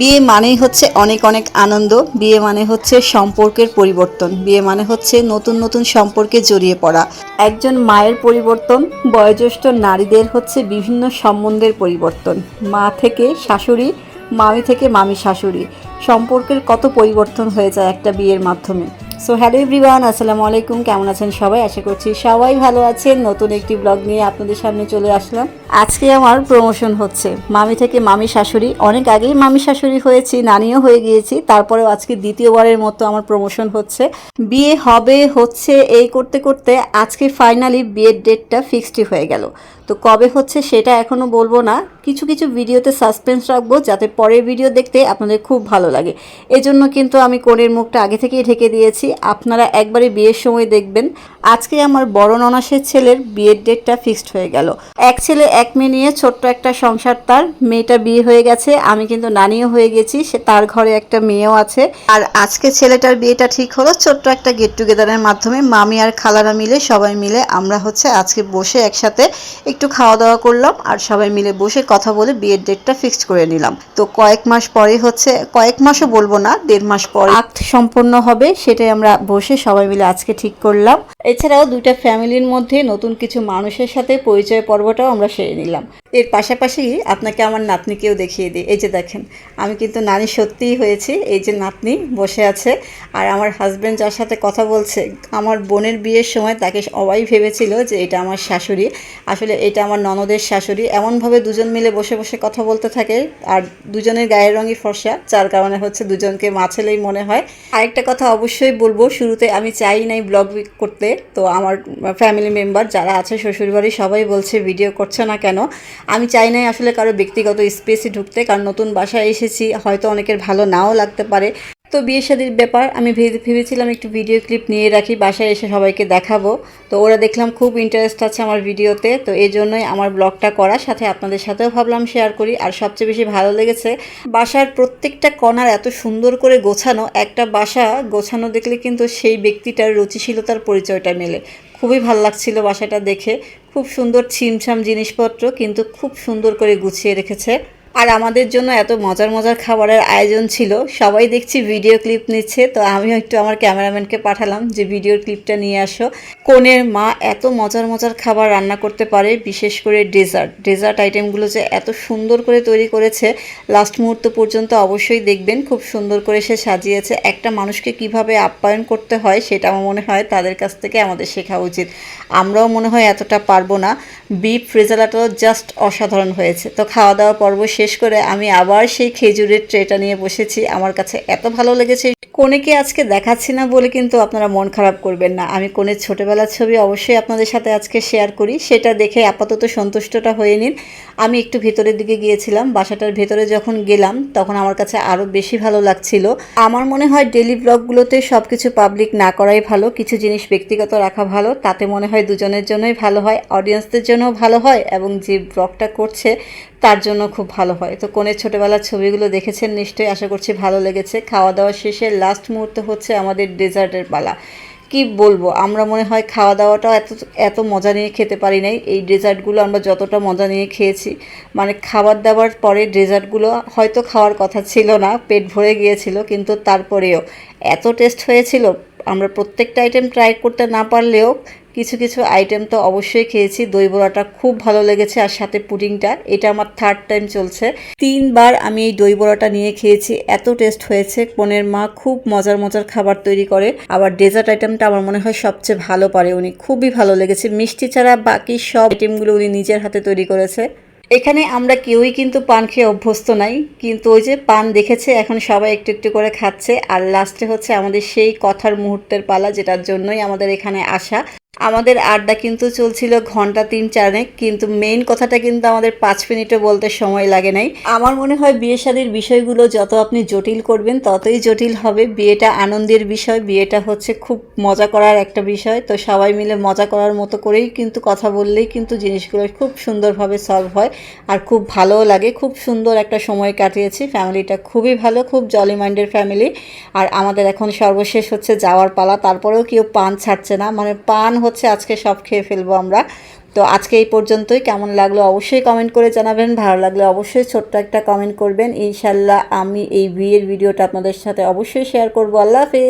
বিয়ে মানেই হচ্ছে অনেক অনেক আনন্দ। বিয়ে মানে হচ্ছে সম্পর্কের পরিবর্তন। বিয়ে মানে হচ্ছে নতুন নতুন সম্পর্কে জড়িয়ে পড়া। একজন মায়ের পরিবর্তন, বয়োজ্যেষ্ঠ নারীদের হচ্ছে বিভিন্ন সম্বন্ধের পরিবর্তন। মা থেকে শাশুড়ি, মামি থেকে মামি শাশুড়ি। সম্পর্কের কত পরিবর্তন হয়ে যায় একটা বিয়ের মাধ্যমে। সো হ্যালো এভরিওয়ান আসসালামু আলাইকুম, কেমন আছেন সবাই? আশা করছি সবাই ভালো আছেন। নতুন একটি ব্লগ নিয়ে আপনাদের সামনে চলে আসলাম। আজকে আমার প্রমোশন হচ্ছে। মামি থেকে মামি শাশুড়ি। অনেক আগেই মামি শাশুড়ি হয়েছি, নানিও হয়ে গিয়েছি। তারপরেও আজকে দ্বিতীয়বারের মতো আমার প্রমোশন হচ্ছে। বিয়ে হবে, হচ্ছে, এই করতে করতে আজকে ফাইনালি বিয়ের ডেটটা ফিক্সডই হয়ে গেল। তো কবে হচ্ছে সেটা এখনও বলব না। কিছু কিছু ভিডিওতে সাসপেন্স রাখব যাতে পরের ভিডিও দেখতে আপনাদের খুব ভালো লাগে। এজন্য কিন্তু আমি কোণের মুখটা আগে থেকেই ঢেকে দিয়েছি। আপনারা একবারে বিয়ের সময় দেখবেন। আজকে আমার বড় ননাসের ছেলের বিয়ের ডেটটা ফিক্সড হয়ে গেল। এক ছেলে, এক মেয়ে নিয়ে ছোট্ট একটা সংসার তার। মেয়েটা বিয়ে হয়ে গেছে, আমি কিন্তু নানিও হয়ে গেছি, সে তার ঘরে একটা মেয়েও আছে। আর আজকে ছেলেটার বিয়েটা ঠিক হলো, ছোট্ট একটা গেট টুগেদারের মাধ্যমে মামি আর খালারা মিলে, সবাই মিলে আমরা হচ্ছে আজকে বসে একসাথে একটু খাওয়া দাওয়া করলাম আর সবাই মিলে বসে কথা বলে বিয়ের ডেটটা ফিক্সড করে নিলাম। তো কয়েক মাস পরে হচ্ছে, কয়েক মাসও বলব না, দেড় মাস পরে আক্ত সম্পন্ন হবে, সেটাই আমরা বসে সবাই মিলে আজকে ঠিক করলাম। এছাড়াও দুইটা ফ্যামিলির মধ্যে নতুন কিছু মানুষের সাথে পরিচয় পর্বটাও আমরা সেরে নিলাম। এর পাশাপাশি আপনাকে আমার নাতনিকেও দেখিয়ে দিই। এই যে দেখেন, আমি কিন্তু নানি সত্যিই হয়েছি, এই যে নাতনি বসে আছে আর আমার হাজব্যান্ড যার সাথে কথা বলছে, আমার বোনের বিয়ের সময় তাকে সবাই ভেবেছিল যে এটা আমার শাশুড়ি। আসলে এটা আমার ননদের শাশুড়ি। এমনভাবে দুজন মিলে বসে বসে কথা বলতে থাকে আর দুজনের গায়ের রঙই ফর্সা, যার কারণে হচ্ছে দুজনকে মা ছেলেই মনে হয়। আরেকটা কথা অবশ্যই বলব, শুরুতে আমি চাই নাই ব্লগ করতে, তো আমার ফ্যামিলি মেম্বার যারা আছে শ্বশুরবাড়ি সবাই বলছে, ভিডিও করছে না কেন? আমি চাই নাই আসলে কারও ব্যক্তিগত স্পেসে ঢুকতে, কারণ নতুন বাসায় এসেছি, হয়তো অনেকের ভালো নাও লাগতে পারে। তো বিয়ে শাদির ব্যাপার, আমি ভেবে- ভেবেছিলাম একটু ভিডিও ক্লিপ নিয়ে রাখি, বাসায় এসে সবাইকে দেখাবো। তো ওরা দেখলাম খুব ইন্টারেস্ট আছে আমার ভিডিওতে তো এই জন্যই আমার ব্লগটা করা সাথে আপনাদের সাথেও ভাবলাম শেয়ার করি। আর সবচেয়ে বেশি ভালো লেগেছে, বাসার প্রত্যেকটা কণার এত সুন্দর করে গোছানো, একটা বাসা গোছানো দেখলে কিন্তু সেই ব্যক্তিটার রুচিশীলতার পরিচয়টা মেলে। খুবই ভালো লাগছিল বাসাটা দেখে, খুব সুন্দর ছিমছাম জিনিসপত্র, কিন্তু খুব সুন্দর করে গুছিয়ে রেখেছে। আর আমাদের জন্য এত মজার মজার খাবারের আয়োজন ছিল। সবাই দেখছি ভিডিও ক্লিপ নিচ্ছে, তো আমিও একটু আমার ক্যামেরাম্যানকে পাঠালাম যে ভিডিও ক্লিপটা নিয়ে আসো। কোনের মা এত মজার মজার খাবার রান্না করতে পারে, বিশেষ করে ডেজার্ট ডেজার্ট আইটেমগুলো যে এত সুন্দর করে তৈরি করেছে লাস্ট মুহূর্ত পর্যন্ত অবশ্যই দেখবেন। খুব সুন্দর করে সে সাজিয়েছে। একটা মানুষকে কীভাবে আপ্যায়ন করতে হয়, সেটা আমার মনে হয় তাদের কাছ থেকে আমাদের শেখা উচিত। আমরাও মনে হয় এতটা পারব না। বিফ রেজাল্টও জাস্ট অসাধারণ হয়েছে। তো খাওয়া দাওয়া পর্ব শেষ করে আমি আবার সেই খেজুরের ট্রেটা নিয়ে বসেছি। আমার কাছে এত ভালো লেগেছে। কোনেকে আজকে দেখাচ্ছি না বলে কিন্তু আপনারা মন খারাপ করবেন না। আমি কোনের ছোটোবেলার ছবি অবশ্যই আপনাদের সাথে আজকে শেয়ার করি। সেটা দেখে আপাতত সন্তুষ্টটা হয়ে নিন। আমি একটু ভেতরের দিকে গিয়েছিলাম। বাসাটার ভেতরে যখন গেলাম, তখন আমার কাছে আরও বেশি ভালো লাগছিল। আমার মনে হয় ডেলি ব্লগগুলোতে সব কিছু পাবলিক না করাই ভালো। কিছু জিনিস ব্যক্তিগত রাখা ভালো। তাতে মনে হয় দুজনের জন্যই ভালো হয়। অডিয়েন্সদের জন্যও ভালো হয় এবং যে ব্লগটা করছে, তার জন্য খুব ভালো হয়। তো কোনের ছোটোবেলার ছবিগুলো দেখেছেন নিশ্চয়ই? আশা করছি ভালো লেগেছে। খাওয়া দাওয়া শেষে লাস্ট মুহূর্তে হচ্ছে আমাদের ডেজার্টের পালা। কি বলব? আমরা মনে হয় খাওয়া দাওয়াটাও এত এত মজা নিয়ে খেতে পারি নাই। এই ডেজার্টগুলো আমরা যতটা মজা নিয়ে খেয়েছি মানে খাবার দাবার পরে ডেজার্টগুলো হয়তো খাওয়ার কথা ছিল না, পেট ভরে গিয়েছিল, কিন্তু তারপরেও এত টেস্ট হয়েছিল। আমরা প্রত্যেকটা আইটেম ট্রাই করতে না পারলেও কিছু কিছু আইটেম তো অবশ্যই খেয়েছি। দই বড়াটা খুব ভালো লেগেছে আর সাথে পুডিংটা এটা আমার থার্ড টাইম চলছে। তিনবার আমি এই দই বড়াটা নিয়ে খেয়েছি। এত টেস্ট হয়েছে। পনেরো মা খুব মজার মজার খাবার তৈরি করে। আবার ডেজার্ট আইটেমটা আমার মনে হয় সবচেয়ে ভালো পারে উনি। খুবই ভালো লেগেছে। মিষ্টি ছাড়া বাকি সব আইটেমগুলো উনি নিজের হাতে তৈরি করেছে। এখানে আমরা কেউই কিন্তু পান খেয়ে অভ্যস্ত নাই। কিন্তু ওই যে পান দেখেছে, এখন সবাই একটু একটু করে খাচ্ছে। আর লাস্টে হচ্ছে আমাদের সেই কথার মুহূর্তের পালা, যেটার জন্যই আমাদের এখানে আসা। আমাদের আড্ডা কিন্তু চলছিল ঘণ্টা তিন চারেক, কিন্তু মেইন কথাটা কিন্তু আমাদের পাঁচ মিনিটও বলতে সময় লাগে নাই। আমার মনে হয় বিয়ে শাদির বিষয়গুলো যত আপনি জটিল করবেন, ততই জটিল হবে। বিয়েটা আনন্দের বিষয়, বিয়েটা হচ্ছে খুব মজা করার একটা বিষয়। তো সবাই মিলে মজা করার মতো করেই কিন্তু কথা বললেই কিন্তু জিনিসগুলো খুব সুন্দরভাবে সলভ হয়। আর খুব ভালোও লাগে, খুব সুন্দর একটা সময় কাটিয়েছি। ফ্যামিলিটা খুবই ভালো, খুব জলি মাইন্ডের ফ্যামিলি আর আমাদের এখন সর্বশেষ হচ্ছে যাওয়ার পালা। তারপরেও কেউ পান ছাড়ছে না। মানে পান হচ্ছে আজকে সব খেয়ে ফেলব আমরা। তো আজকে এই পর্যন্তই। কেমন লাগল অবশ্যই কমেন্ট করে জানাবেন। ভালো লাগলে অবশ্যই ছোট্ট একটা কমেন্ট করবেন। ইনশাল্লাহ আমি এই বিয়ের ভিডিওটা আপনাদের সাথে অবশ্যই শেয়ার করব। আল্লাহ হাফেজ।